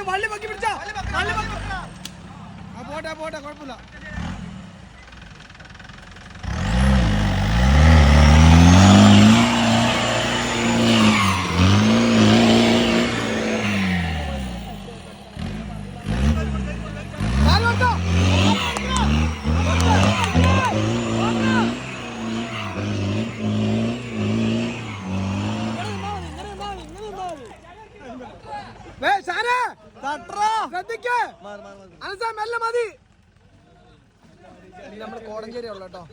പിടിച്ചാ ആ പോട്ടെ പോട്ടെ കുഴപ്പമില്ല കാല് മെല്ലെ മതി. ഇനി നമ്മൾ കോടഞ്ചേരി ഉള്ള കേട്ടോ.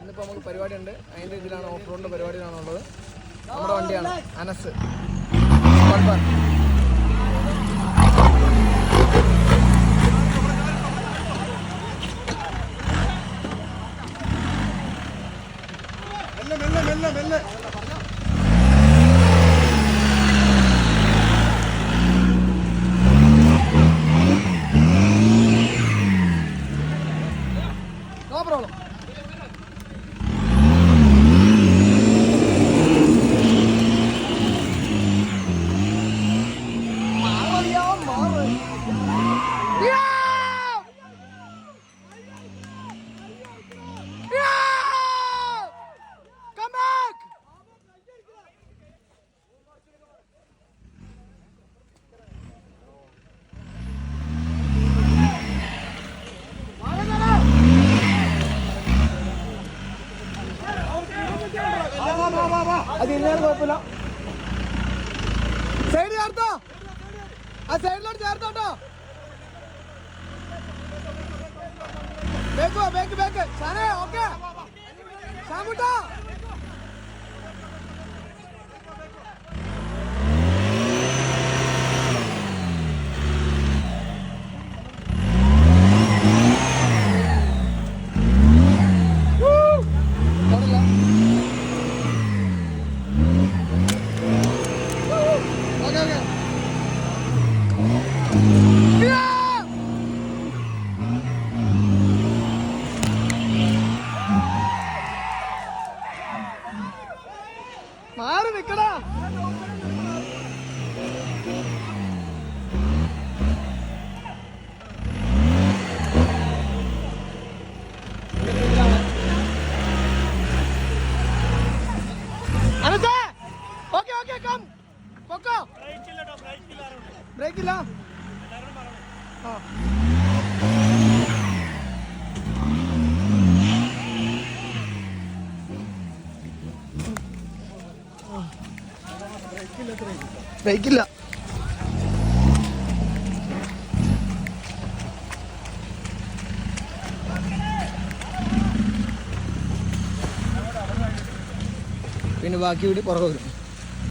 ഇന്നിപ്പോ നമുക്ക് പരിപാടി ഉണ്ട് അതിന്റെ ഇതിലാണ് ഓഫ് റോഡിന്റെ പരിപാടിയിലാണ് ഉള്ളത് നമ്മുടെ വണ്ടിയാണ് അനസ്. മെല്ലെ മെല്ലെ മെല്ലെ നോ കുഴപ്പമില്ല. സൈഡ് ചേർത്തോ? ആ സൈഡിലോട്ട് ചേർത്തോട്ടോ ബേക്ക് ബേക്ക് ബേക്ക്. ഷാനെ ഓക്കെ. ഷാമുട്ടാ Woo! തൊടില്ല. ഓക്കെ ഓക്കെ മാറി നിക്കടാ. അനസേ ഓക്കെ ഓക്കെ കം. പൊക്കോ. ബ്രേക്ക് ഇല്ല ആ. ബ്രേക്കില്ല പിന്നെ ബാക്കി വീട് പുറകെ വരും.